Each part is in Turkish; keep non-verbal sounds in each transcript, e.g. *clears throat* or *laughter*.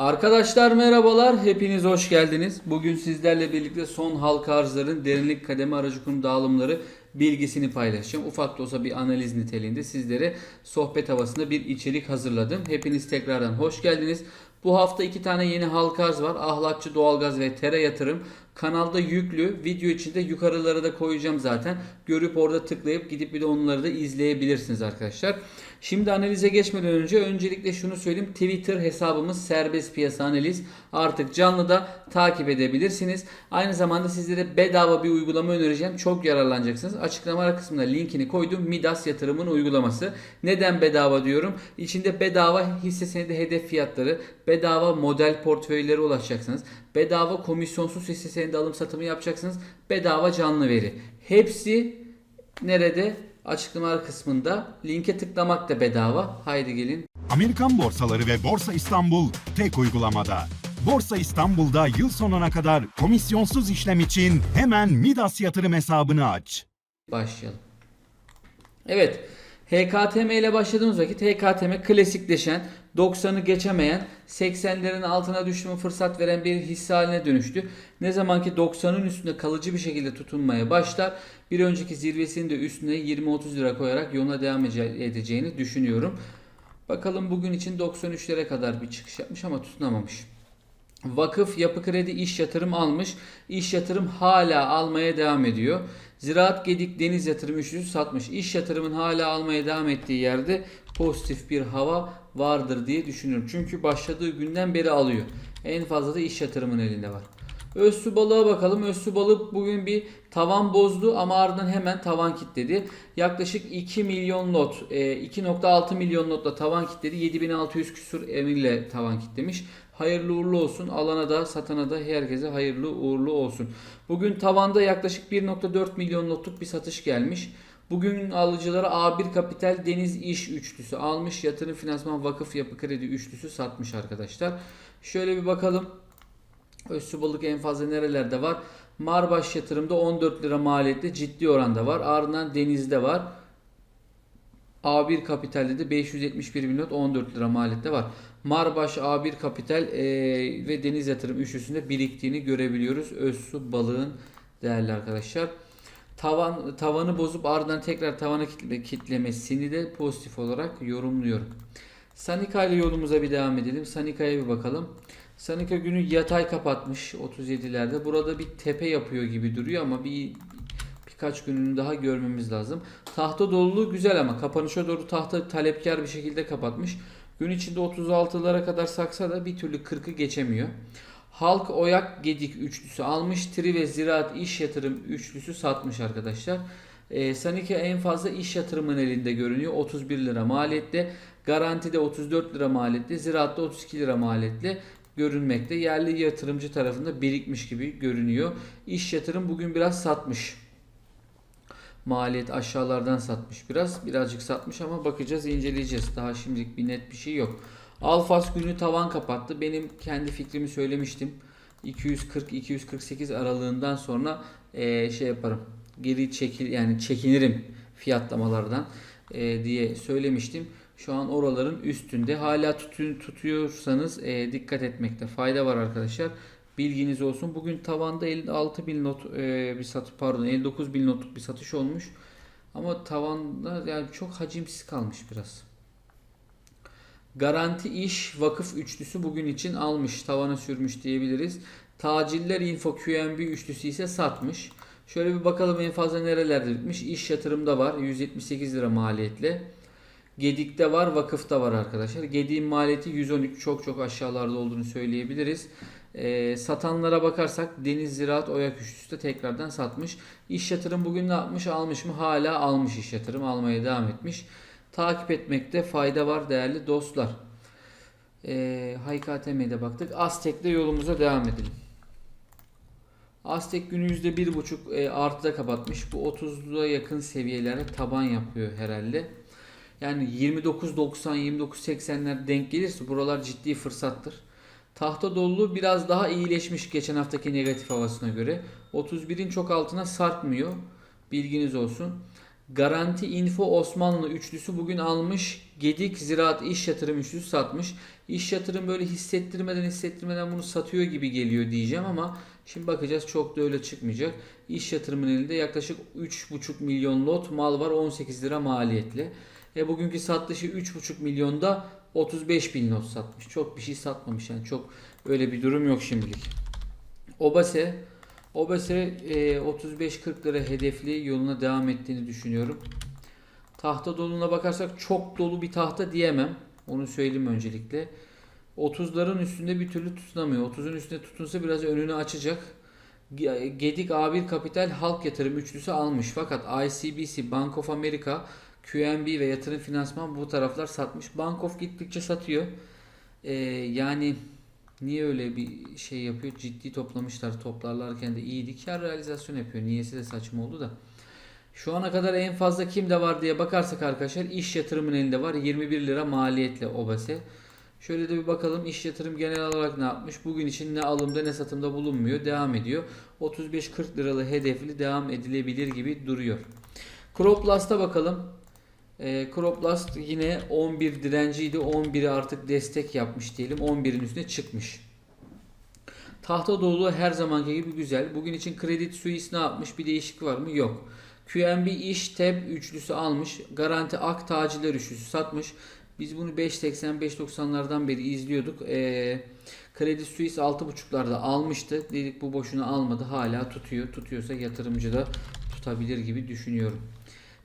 Arkadaşlar merhabalar, hepiniz hoş geldiniz. Bugün sizlerle birlikte son halka arzların derinlik kademe aracı kurum dağılımları bilgisini paylaşacağım. Ufak da olsa bir analiz niteliğinde sizlere sohbet havasında bir içerik hazırladım. Hepiniz tekrardan hoş geldiniz. Bu hafta iki tane yeni halka arz var. Ahlakçı doğalgaz ve tere yatırım. Kanalda yüklü. Video içinde yukarılara da koyacağım zaten. Görüp orada tıklayıp gidip bir de onları da izleyebilirsiniz arkadaşlar. Şimdi analize geçmeden önce öncelikle şunu söyleyeyim. Twitter hesabımız serbest piyasa analiz. Artık canlıda takip edebilirsiniz. Aynı zamanda sizlere bedava bir uygulama önereceğim. Çok yararlanacaksınız. Açıklama kısmına linkini koydum. Midas yatırımın uygulaması. Neden bedava diyorum? İçinde bedava hisse senedi hedef fiyatları, bedava model portföylere ulaşacaksınız. Bedava komisyonsuz hisse senedi alım satımı yapacaksınız. Bedava canlı veri. Hepsi nerede? Açıklamalar kısmında. Linke tıklamak da bedava. Haydi gelin. Amerikan borsaları ve Borsa İstanbul tek uygulamada. Borsa İstanbul'da yıl sonuna kadar komisyonsuz işlem için hemen Midas yatırım hesabını aç. Başlayalım. Evet. HKTM ile başladığımız vakit HKTM klasikleşen, 90'ı geçemeyen, 80'lerin altına düşme fırsat veren bir hisse haline dönüştü. Ne zaman ki 90'ın üstünde kalıcı bir şekilde tutunmaya başlar, bir önceki zirvesinin de üstüne 20-30 lira koyarak yoluna devam ece- edeceğini düşünüyorum. Bakalım bugün için 93'lere kadar bir çıkış yapmış ama tutunamamış. Vakıf yapı kredi iş yatırım almış. İş yatırım hala almaya devam ediyor. Ziraat Gedik Deniz Yatırım üçlüsü satmış. İş yatırımın hala almaya devam ettiği yerde pozitif bir hava vardır diye düşünüyorum. Çünkü başladığı günden beri alıyor. En fazla da iş yatırımın elinde var. Özsu balığa bakalım. Özsu balık bugün bir tavan bozdu ama ardından hemen tavan kitledi. Yaklaşık 2 milyon lot, e, 2.6 milyon lotla tavan kitledi. 7600 küsur emirle tavan kitlemiş. Hayırlı uğurlu olsun. Alana da satana da herkese hayırlı uğurlu olsun. Bugün tavanda yaklaşık 1.4 milyon lotluk bir satış gelmiş. Bugün alıcılara A1 Kapital Deniz İş üçlüsü almış. Yatırım Finansman Vakıf Yapı Kredi üçlüsü satmış arkadaşlar. Şöyle bir bakalım. Özsü balık en fazla nerelerde var? Marbaş yatırımda 14 lira maliyette ciddi oranda var. Ardından denizde var. A1 Kapital'de de 571 bin not 14 lira maliyette var. Marbaş A1 Kapital e, ve Deniz Yatırım üçlüsünde biriktiğini görebiliyoruz. Özsu balığın değerli arkadaşlar. Tavan tavanı bozup ardından tekrar tavana kitle, kitlemesini de pozitif olarak yorumluyorum. Sanika ile yolumuza bir devam edelim. Sanika'ya bir bakalım. Sanika günü yatay kapatmış 37'lerde. Burada bir tepe yapıyor gibi duruyor ama bir birkaç gününü daha görmemiz lazım. Tahta doluluğu güzel ama kapanışa doğru tahta talepkar bir şekilde kapatmış. Gün içinde 36'lara kadar saksa da bir türlü 40'ı geçemiyor. Halk Oyak Gedik üçlüsü almış. Tri ve Ziraat İş Yatırım üçlüsü satmış arkadaşlar. E, Sanika en fazla iş yatırımın elinde görünüyor. 31 lira maliyette. Garantide 34 lira maliyette. Ziraat'ta 32 lira maliyette görünmekte. Yerli yatırımcı tarafında birikmiş gibi görünüyor. İş yatırım bugün biraz satmış. Maliyet aşağılardan satmış biraz. Birazcık satmış ama bakacağız, inceleyeceğiz. Daha şimdilik bir net bir şey yok. Alfas günü tavan kapattı. Benim kendi fikrimi söylemiştim. 240-248 aralığından sonra eee, şey yaparım. Geri çekil yani çekinirim fiyatlamalardan eee, diye söylemiştim. Şu an oraların üstünde. Hala tutun, tutuyorsanız eee, dikkat etmekte fayda var arkadaşlar. Bilginiz olsun. Bugün tavanda 56 bin not eee, bir satış pardon 59 bin notluk bir satış olmuş. Ama tavanda yani çok hacimsiz kalmış biraz. Garanti iş vakıf üçlüsü bugün için almış. Tavana sürmüş diyebiliriz. Taciller Info QNB üçlüsü ise satmış. Şöyle bir bakalım en fazla nerelerde bitmiş. İş yatırımda var 178 lira maliyetle. Gedik'te var, vakıfta var arkadaşlar. Gedik'in maliyeti 113 çok çok aşağılarda olduğunu söyleyebiliriz. Ee, satanlara bakarsak Deniz Ziraat Oyak üçlüsü de tekrardan satmış. İş yatırım bugün ne yapmış? Almış mı? Hala almış iş yatırım. Almaya devam etmiş. Takip etmekte fayda var değerli dostlar. Ee, HKTM'de baktık. Aztek'te yolumuza devam edelim. Aztek günü %1.5 e, artıda kapatmış. Bu 30'a yakın seviyelere taban yapıyor herhalde. Yani 29.90 29.80'ler denk gelirse buralar ciddi fırsattır. Tahta doluluğu biraz daha iyileşmiş geçen haftaki negatif havasına göre. 31'in çok altına sarkmıyor. Bilginiz olsun. Garanti Info Osmanlı üçlüsü bugün almış. Gedik Ziraat İş Yatırım üçlüsü satmış. İş Yatırım böyle hissettirmeden hissettirmeden bunu satıyor gibi geliyor diyeceğim ama şimdi bakacağız çok da öyle çıkmayacak. İş Yatırım'ın elinde yaklaşık 3,5 milyon lot mal var 18 lira maliyetli. E bugünkü sattışı 3,5 milyonda 35 bin lot satmış. Çok bir şey satmamış yani çok öyle bir durum yok şimdilik. Obase Obase e, 35-40 lira hedefli yoluna devam ettiğini düşünüyorum. Tahta doluluğuna bakarsak çok dolu bir tahta diyemem. Onu söyleyeyim öncelikle. 30'ların üstünde bir türlü tutunamıyor. 30'un üstünde tutunsa biraz önünü açacak. Ge- Gedik A1 Kapital Halk Yatırım üçlüsü almış. Fakat ICBC, Bank of America, QNB ve Yatırım Finansman bu taraflar satmış. Bank of gittikçe satıyor. Ee, yani niye öyle bir şey yapıyor? Ciddi toplamışlar. Toplarlarken de iyiydi. Kar realizasyon yapıyor. Niyesi de saçma oldu da. Şu ana kadar en fazla kimde var diye bakarsak arkadaşlar iş yatırımın elinde var. 21 lira maliyetle obase. Şöyle de bir bakalım iş yatırım genel olarak ne yapmış? Bugün için ne alımda ne satımda bulunmuyor. Devam ediyor. 35-40 liralı hedefli devam edilebilir gibi duruyor. Croplast'a bakalım. Ee, Croplast yine 11 direnciydi. 11'i artık destek yapmış diyelim. 11'in üstüne çıkmış. Tahta dolu her zamanki gibi güzel. Bugün için Credit Suisse ne yapmış? Bir değişiklik var mı? Yok. QNB iş TEB üçlüsü almış. Garanti Ak Taciler üçlüsü satmış. Biz bunu 5.80-5.90'lardan beri izliyorduk. Ee, Credit Suisse 6.5'larda almıştı. Dedik bu boşuna almadı. Hala tutuyor. Tutuyorsa yatırımcı da tutabilir gibi düşünüyorum.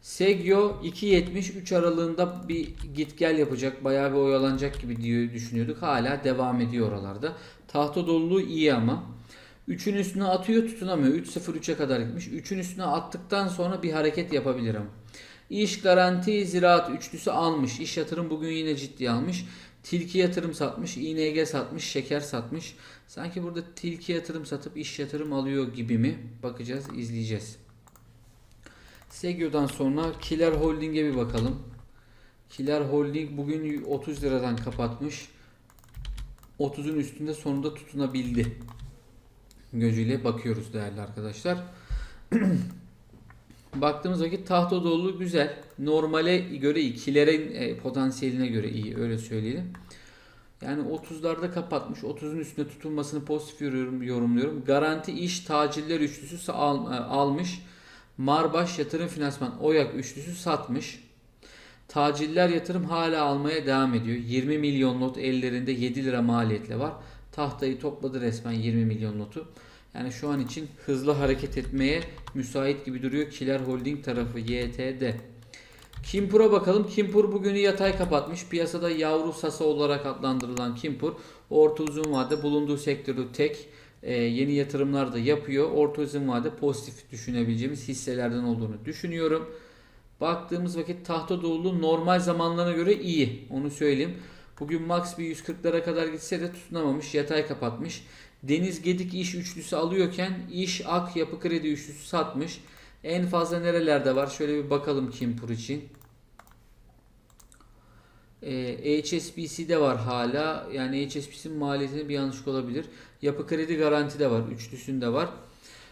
Segyo 2.70 aralığında bir git gel yapacak. Bayağı bir oyalanacak gibi diye düşünüyorduk. Hala devam ediyor oralarda. Tahta doluluğu iyi ama. 3'ün üstüne atıyor tutunamıyor. 3.03'e kadar gitmiş. 3'ün üstüne attıktan sonra bir hareket yapabilir ama. İş garanti ziraat üçlüsü almış. İş yatırım bugün yine ciddi almış. Tilki yatırım satmış. ING satmış. Şeker satmış. Sanki burada tilki yatırım satıp iş yatırım alıyor gibi mi? Bakacağız, izleyeceğiz. Segyo'dan sonra Kiler Holding'e bir bakalım. Kiler Holding bugün 30 liradan kapatmış. 30'un üstünde sonunda tutunabildi. Gözüyle bakıyoruz değerli arkadaşlar. *clears throat* Baktığımız vakit tahta dolu güzel. Normale göre iyi. Kilerin e, potansiyeline göre iyi. Öyle söyleyelim. Yani 30'larda kapatmış. 30'un üstünde tutulmasını pozitif yorum- yorumluyorum. Garanti iş taciller üçlüsü al- e, almış. Marbaş yatırım finansman Oyak üçlüsü satmış. Taciller yatırım hala almaya devam ediyor. 20 milyon not ellerinde 7 lira maliyetle var. Tahtayı topladı resmen 20 milyon notu. Yani şu an için hızlı hareket etmeye müsait gibi duruyor. Kiler Holding tarafı YTD. Kimpur'a bakalım. Kimpur bugünü yatay kapatmış. Piyasada yavru sasa olarak adlandırılan Kimpur orta uzun vade bulunduğu sektörde tek e, yeni yatırımlar da yapıyor. Orta uzun vade pozitif düşünebileceğimiz hisselerden olduğunu düşünüyorum. Baktığımız vakit tahta doluluğu normal zamanlarına göre iyi. Onu söyleyeyim. Bugün max bir 140'lara kadar gitse de tutunamamış. Yatay kapatmış. Deniz Gedik iş üçlüsü alıyorken iş Ak Yapı Kredi üçlüsü satmış. En fazla nerelerde var? Şöyle bir bakalım Kimpur için. Ee, HSBC'de var hala. Yani HSBC'nin maliyetinde bir yanlışlık olabilir. Yapı Kredi Garanti de var. Üçlüsünde var.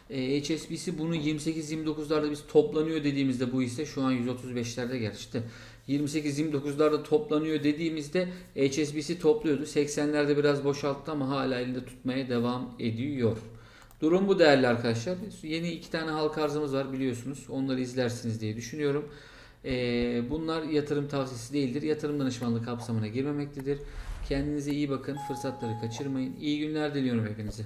Ee, HSBC bunu 28-29'larda biz toplanıyor dediğimizde bu hisse şu an 135'lerde gerçekten. 28-29'larda toplanıyor dediğimizde HSBC topluyordu. 80'lerde biraz boşalttı ama hala elinde tutmaya devam ediyor. Durum bu değerli arkadaşlar. Yeni iki tane halka arzımız var biliyorsunuz. Onları izlersiniz diye düşünüyorum. Ee, bunlar yatırım tavsiyesi değildir. Yatırım danışmanlığı kapsamına girmemektedir. Kendinize iyi bakın. Fırsatları kaçırmayın. İyi günler diliyorum hepinize.